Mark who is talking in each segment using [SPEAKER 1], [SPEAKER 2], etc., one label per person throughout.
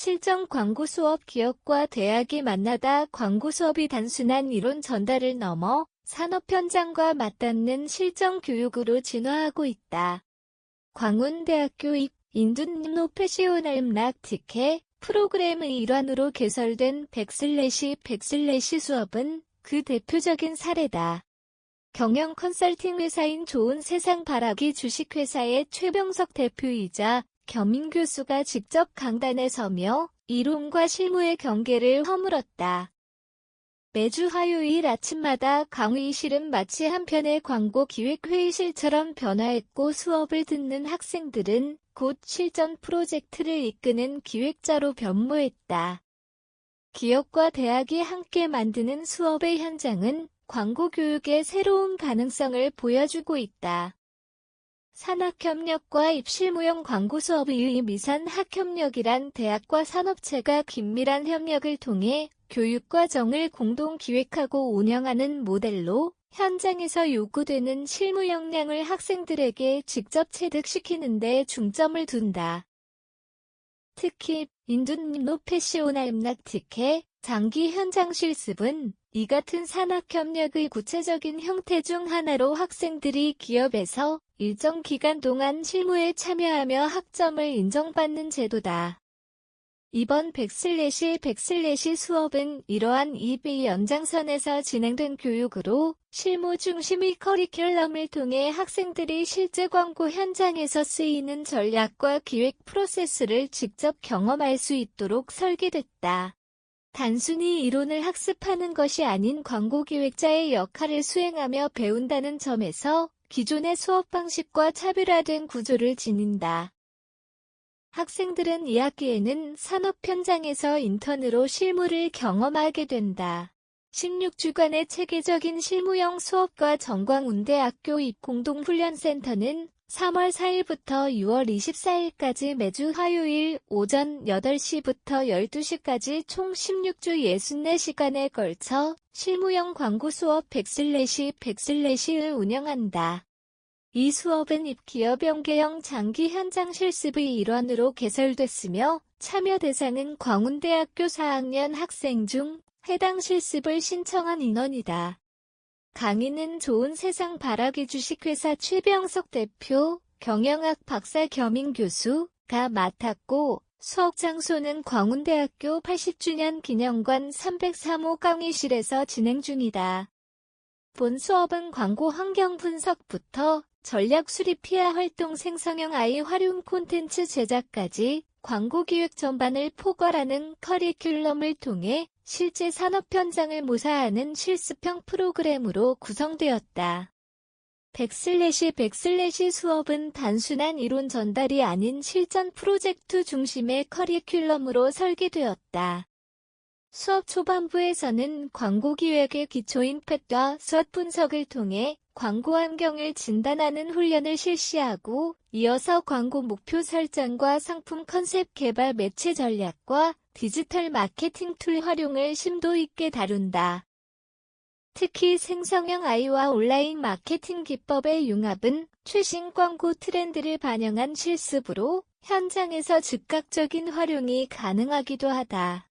[SPEAKER 1] 실전 광고 수업 기업과 대학이 만나다 광고 수업이 단순한 이론 전달을 넘어 산업 현장과 맞닿는 실전 교육으로 진화하고 있다. 광운대학교 입 인둔노 패시오널 음락 특혜 프로그램의 일환으로 개설된 백슬래시 백슬래시 수업은 그 대표적인 사례다. 경영 컨설팅 회사인 좋은 세상 바라기 주식회사의 최병석 대표이자 겸임 교수가 직접 강단에 서며 이론과 실무의 경계를 허물었다. 매주 화요일 아침마다 강의실은 마치 한편의 광고 기획 회의실처럼 변화했고 수업을 듣는 학생들은 곧 실전 프로젝트를 이끄는 기획자로 변모했다. 기업과 대학이 함께 만드는 수업의 현장은 광고 교육의 새로운 가능성을 보여주고 있다. 산학협력과 입실무용 광고 수업의 미산 학협력이란 대학과 산업체가 긴밀한 협력을 통해 교육 과정을 공동 기획하고 운영하는 모델로 현장에서 요구되는 실무 역량을 학생들에게 직접 체득시키는 데 중점을 둔다. 특히 인둔노 패시오나 음락 특혜, 장기 현장 실습은 이 같은 산학협력의 구체적인 형태 중 하나로 학생들이 기업에서 일정 기간 동안 실무에 참여하며 학점을 인정받는 제도다. 이번 백슬래시 백슬래시 수업은 이러한 EB 연장선에서 진행된 교육으로 실무 중심의 커리큘럼을 통해 학생들이 실제 광고 현장에서 쓰이는 전략과 기획 프로세스를 직접 경험할 수 있도록 설계됐다. 단순히 이론을 학습하는 것이 아닌 광고 기획자의 역할을 수행하며 배운다는 점에서 기존의 수업 방식과 차별화된 구조를 지닌다. 학생들은 2학기에는 산업 현장에서 인턴으로 실무를 경험하게 된다. 16주간의 체계적인 실무형 수업과 정광운대학교 입공동훈련센터는 3월 4일부터 6월 24일까지 매주 화요일 오전 8시부터 12시까지 총 16주 64시간에 걸쳐 실무형 광고 수업 백슬래시 백슬래시를 운영한다. 이 수업은 입기업 연계형 장기 현장 실습의 일환으로 개설됐으며 참여 대상은 광운대학교 4학년 학생 중 해당 실습을 신청한 인원이다. 강의는 좋은 세상 바라기 주식회사 최병석 대표, 경영학 박사 겸임 교수가 맡았고 수업 장소는 광운대학교 80주년 기념관 303호 강의실에서 진행 중이다. 본 수업은 광고 환경 분석부터 전략 수립 피아 활동 생성형 아이 활용 콘텐츠 제작까지 광고 기획 전반을 포괄하는 커리큘럼을 통해 실제 산업 현장을 모사하는 실습형 프로그램으로 구성되었다. 백슬래시 백슬래시 수업은 단순한 이론 전달이 아닌 실전 프로젝트 중심의 커리큘럼으로 설계되었다. 수업 초반부에서는 광고 기획의 기초인 펫과 숏 분석을 통해 광고 환경을 진단하는 훈련을 실시하고 이어서 광고 목표 설정과 상품 컨셉 개발 매체 전략과 디지털 마케팅 툴 활용을 심도 있게 다룬다. 특히 생성형 아이와 온라인 마케팅 기법의 융합은 최신 광고 트렌드를 반영한 실습으로 현장에서 즉각적인 활용이 가능하기도 하다.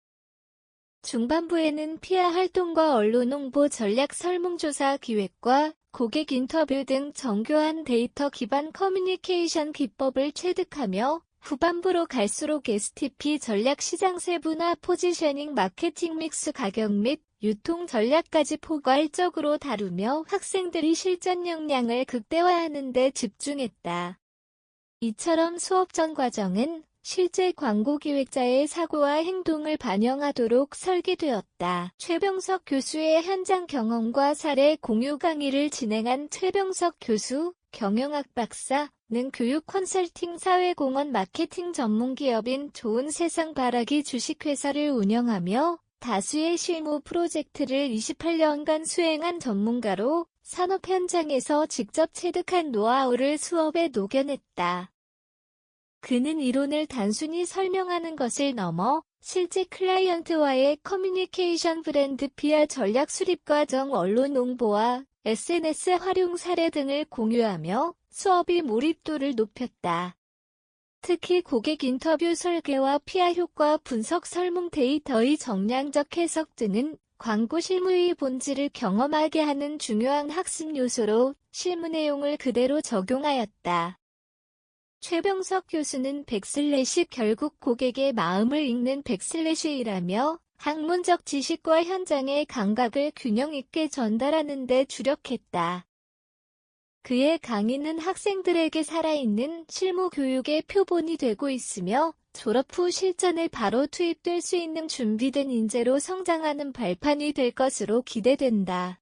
[SPEAKER 1] 중반부에는 피아 활동과 언론 홍보 전략 설문조사 기획과 고객 인터뷰 등 정교한 데이터 기반 커뮤니케이션 기법을 체득하며 후반부로 갈수록 STP 전략 시장 세분화 포지셔닝 마케팅 믹스 가격 및 유통 전략까지 포괄적으로 다루며 학생들이 실전 역량을 극대화하는 데 집중했다. 이처럼 수업 전 과정은 실제 광고 기획자의 사고와 행동을 반영하도록 설계되었다. 최병석 교수의 현장 경험과 사례 공유 강의를 진행한 최병석 교수, 경영학 박사, 는 교육 컨설팅 사회공헌 마케팅 전문 기업인 좋은 세상 바라기 주식회사를 운영하며 다수의 실무 프로젝트를 28년간 수행한 전문가로 산업 현장에서 직접 체득한 노하우를 수업에 녹여냈다. 그는 이론을 단순히 설명하는 것을 넘어 실제 클라이언트와의 커뮤니케이션 브랜드 PR 전략 수립 과정 언론 홍보와 SNS 활용 사례 등을 공유하며 수업이 몰입도를 높였다. 특히 고객 인터뷰 설계와 PR 효과 분석 설문 데이터의 정량적 해석 등은 광고 실무의 본질을 경험하게 하는 중요한 학습 요소로 실무 내용을 그대로 적용하였다. 최병석 교수는 백슬래시 결국 고객의 마음을 읽는 백슬래시이라며 학문적 지식과 현장의 감각을 균형 있게 전달하는 데 주력했다. 그의 강의는 학생들에게 살아있는 실무 교육의 표본이 되고 있으며 졸업 후 실전에 바로 투입될 수 있는 준비된 인재로 성장하는 발판이 될 것으로 기대된다.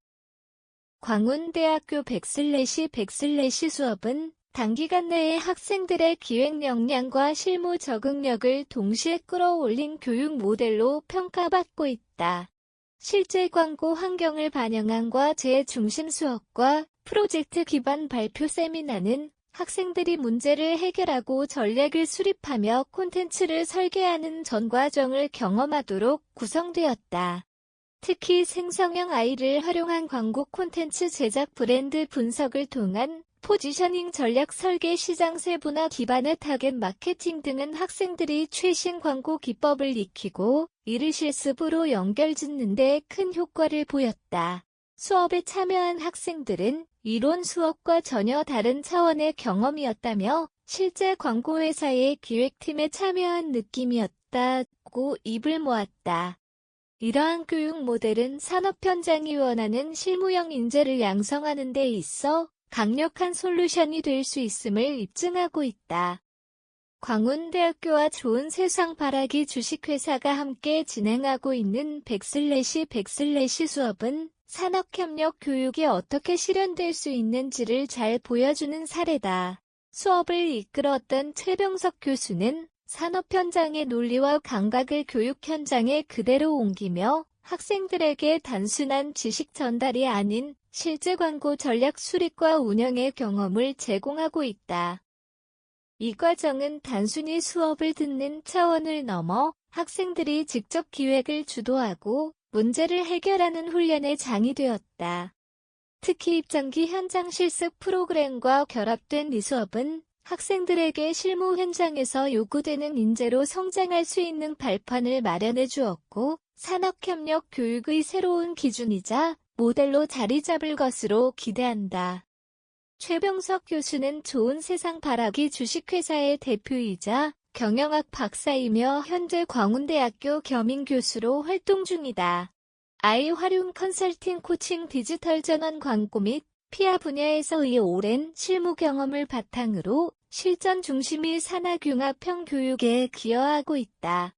[SPEAKER 1] 광운대학교 백슬래시 백슬래시 수업은 단기간 내에 학생들의 기획 역량과 실무 적응력을 동시에 끌어올린 교육 모델로 평가받고 있다. 실제 광고 환경을 반영한 과제 중심 수업과 프로젝트 기반 발표 세미나는 학생들이 문제를 해결하고 전략을 수립하며 콘텐츠를 설계하는 전 과정을 경험하도록 구성되었다. 특히 생성형 아이를 활용한 광고 콘텐츠 제작 브랜드 분석을 통한 포지셔닝 전략 설계 시장 세분화 기반의 타겟 마케팅 등은 학생들이 최신 광고 기법을 익히고 이를 실습으로 연결짓는 데 큰 효과를 보였다. 수업에 참여한 학생들은 이론 수업과 전혀 다른 차원의 경험이었다며 실제 광고회사의 기획팀에 참여한 느낌이었다고 입을 모았다. 이러한 교육 모델은 산업 현장이 원하는 실무형 인재를 양성하는 데 있어 강력한 솔루션이 될 수 있음을 입증하고 있다. 광운대학교와 좋은 세상 바라기 주식회사가 함께 진행하고 있는 백슬래시 백슬래시 수업은 산업협력 교육이 어떻게 실현될 수 있는지를 잘 보여주는 사례다. 수업을 이끌었던 최병석 교수는 산업 현장의 논리와 감각을 교육 현장에 그대로 옮기며 학생들에게 단순한 지식 전달이 아닌 실제 광고 전략 수립과 운영의 경험을 제공하고 있다. 이 과정은 단순히 수업을 듣는 차원을 넘어 학생들이 직접 기획을 주도하고 문제를 해결하는 훈련의 장이 되었다. 특히 입장기 현장 실습 프로그램과 결합된 이 수업은 학생들에게 실무 현장에서 요구되는 인재로 성장할 수 있는 발판을 마련해 주었고 산업협력 교육의 새로운 기준이자 모델로 자리 잡을 것으로 기대한다. 최병석 교수는 좋은 세상 바라기 주식회사의 대표이자 경영학 박사이며 현재 광운대학교 겸임 교수로 활동 중이다. 아이 활용 컨설팅 코칭 디지털 전환 광고 및 피아 분야에서의 오랜 실무 경험을 바탕으로 실전 중심의 산학융합형 교육에 기여하고 있다.